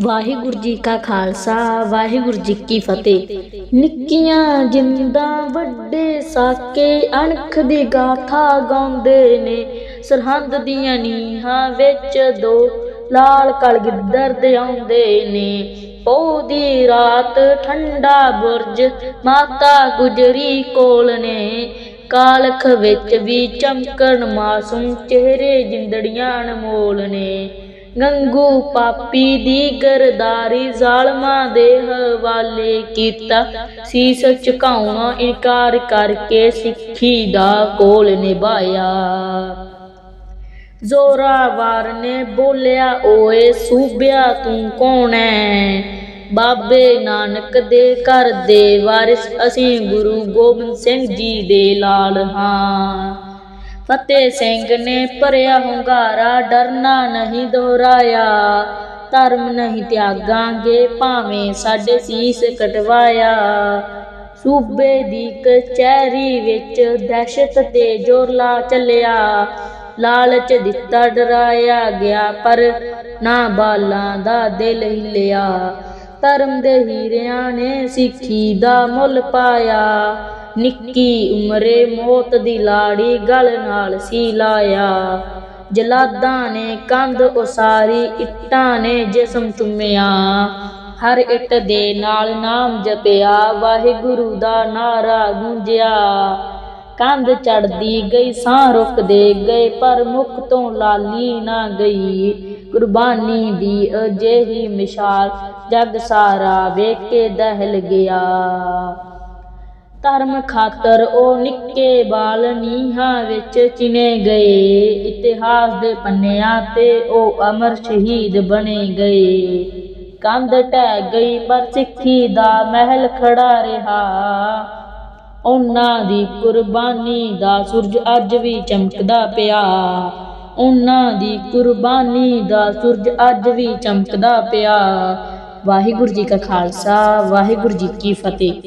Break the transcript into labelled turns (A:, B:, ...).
A: ਵਾਹਿਗੁਰੂ ਜੀ ਕਾ ਖਾਲਸਾ, ਵਾਹਿਗੁਰੂ ਜੀ ਕੀ ਫਤਿਹ। ਨਿੱਕੀਆਂ ਜਿੰਦਾਂ ਵੱਡੇ ਸਾਕੇ ਅਣਖ ਦੀ ਗਾਥਾ ਗਾਉਂਦੇ ਨੇ। ਸਰਹੰਦ ਦੀਆਂ ਨੀਹਾਂ ਵਿੱਚ ਦੋ ਲਾਲ ਕਲਗਿੱਧਰ ਦੇ ਆਉਂਦੇ ਨੇ। ਪੋਹ ਦੀ ਰਾਤ ਠੰਡਾ ਬੁਰਜ ਮਾਤਾ ਗੁਜਰੀ ਕੋਲ ਨੇ। ਕਾਲਖ ਵਿੱਚ ਵੀ ਚਮਕਣ ਮਾਸੂਮ ਚਿਹਰੇ ਜਿੰਦੜੀਆਂ ਅਨਮੋਲ ਨੇ। ਗੰਗੂ ਪਾਪੀ ਦੀ ਗਰਦਾਰੀ ਜ਼ਾਲਮਾਂ ਦੇ ਹਵਾਲੇ ਕੀਤਾ। ਸੀਸ ਝੁਕਾਉਣਾ ਇਨਕਾਰ ਕਰਕੇ ਸਿੱਖੀ ਦਾ ਕੋਲ ਨਿਭਾਇਆ। ਜ਼ੋਰਾਵਾਰ ਨੇ ਬੋਲਿਆ, ਓਏ ਸੂਬਿਆ, ਤੂੰ ਕੌਣ ਐ? ਬਾਬੇ ਨਾਨਕ ਦੇ ਘਰ ਦੇ ਵਾਰਿਸ, ਅਸੀਂ ਗੁਰੂ ਗੋਬਿੰਦ ਸਿੰਘ ਜੀ ਦੇ ਲਾਲ ਹਾਂ। ਫਤਿਹ ਸਿੰਘ ਨੇ ਭਰਿਆ ਹੁੰਗਾਰਾ, ਡਰਨਾ ਨਹੀਂ ਦੁਹਰਾਇਆ। ਧਰਮ ਨਹੀਂ ਤਿਆਗਾਂਗੇ, ਭਾਵੇਂ ਸਾਡੇ ਸੀਸ ਕਟਵਾਇਆ। ਸੂਬੇ ਦੀ ਕਚਹਿਰੀ ਵਿੱਚ ਦਹਿਸ਼ਤ ਤੇ ਜੋਰਲਾ ਚੱਲਿਆ। ਲਾਲਚ ਦਿੱਤਾ ਡਰਾਇਆ ਗਿਆ, ਪਰ ਨਾ ਬਾਲਾਂ ਦਾ ਦਿਲ ਹਿੱਲਿਆ। ਧਰਮ ਦੇ ਹੀਰਿਆਂ ਨੇ ਸਿੱਖੀ ਦਾ ਮੁੱਲ ਪਾਇਆ। ਨਿੱਕੀ ਉਮਰੇ ਮੌਤ ਦੀ ਲਾੜੀ ਗਲ ਨਾਲ ਸੀ ਲਾਇਆ। ਜਲਾਦਾਂ ਨੇ ਕੰਧ ਉਸਾਰੀ, ਇੱਟਾਂ ਨੇ ਜਿਸਮ ਚੁੰਮਿਆ ਹਰ ਇੱਟ ਦੇ ਨਾਲ ਨਾਮ ਜਪਿਆ, ਵਾਹਿਗੁਰੂ ਦਾ ਨਾਰਾ ਗੂੰਜਿਆ। ਕੰਧ ਚੜਦੀ ਗਈ, ਸਾਹ ਰੁਕਦੇ ਗਏ, ਪਰ ਮੁਖ ਤੋਂ ਲਾਲੀ ਨਾ ਗਈ। ਕੁਰਬਾਨੀ ਦੀ ਅਜਿਹੀ ਮਿਸਾਲ ਜਗ ਸਾਰਾ ਵੇਖ ਕੇ ਦਹਿਲ ਗਿਆ। ਧਰਮ ਖਾਤਰ ਉਹ ਨਿੱਕੇ ਬਾਲ ਨੀਹਾਂ ਵਿੱਚ ਚਿਨੇ ਗਏ। ਇਤਿਹਾਸ ਦੇ ਪੰਨਿਆਂ ਤੇ ਉਹ ਅਮਰ ਸ਼ਹੀਦ ਬਣੇ ਗਏ। ਕੰਧ ਢਹਿ ਗਈ ਪਰ ਸਿੱਖੀ ਦਾ ਮਹਿਲ ਖੜਾ ਰਿਹਾ। ਉਹਨਾਂ ਦੀ ਕੁਰਬਾਨੀ ਦਾ ਸੂਰਜ ਅੱਜ ਵੀ ਚਮਕਦਾ ਪਿਆ। ਉਹਨਾਂ ਦੀ ਕੁਰਬਾਨੀ ਦਾ ਸੂਰਜ ਅੱਜ ਵੀ ਚਮਕਦਾ ਪਿਆ। ਵਾਹਿਗੁਰੂ ਜੀ ਕਾ ਖਾਲਸਾ, ਵਾਹਿਗੁਰੂ ਜੀ ਕੀ ਫਤਿਹ।